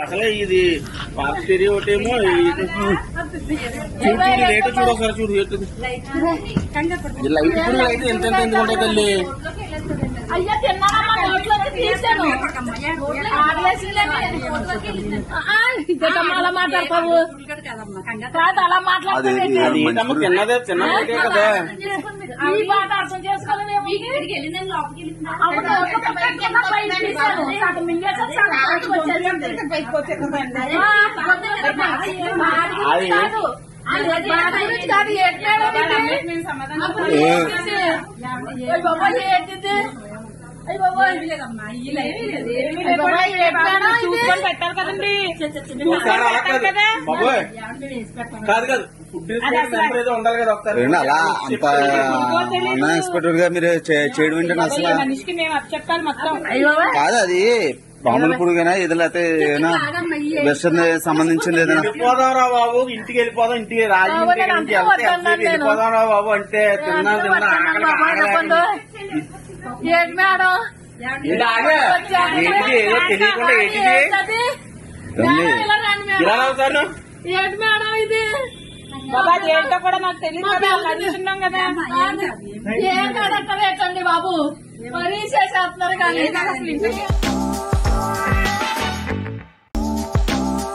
అసలే ఇది పార్టీ ఒకటేమో ఇది చూడు రేటు చూడు ఒకసారి చూడు రేటు లైట్ ఇప్పుడు లైట్ ఎంత ఎంత ఎందుకు ఉంటుంది తల్లి? అయ్యా తిన్నానమ్మా నోట్లోకి తీసాను ఇద్దమ్మా అలా మాట్లాడతావు కాదు అలా మాట్లాడతావు తిన్నదే తిన్నదే కదా. ఈ అర్థం చేసుకోవాలని పెట్టాలి కదండి కాదు కాదు అలా అంత గా మీరు చే- చేయడం ఏంటంటే అసలు మనిషికి మేము చెప్పాలి మొత్తం కాదు అది మామూలు పురుగైనా ఇది లేకపోతే ఏదైనా వెస్టర్న్ సంబంధించింది ఏదైనా వెళ్ళిపోదాం రా బాబు ఇంటికి వెళ్ళిపోదాం ఇంటికి రాజు అవును, ఇంటికి నేను నుంచి అంతే వెళ్తే వద్దన్నాను ఎంతసేపు వెళ్ళిపోదాం రా బాబు అంటే తిన్నా తిన్నా ఏంటి మేడం ఏదో తెలియకుండా ఏంటిది? ఏంటి మేడం. ఇది. ఏంటో కూడా మాకు తెలియదు కదా ఏం బాబు? మరీ చేసేస్తున్నారు కానీ.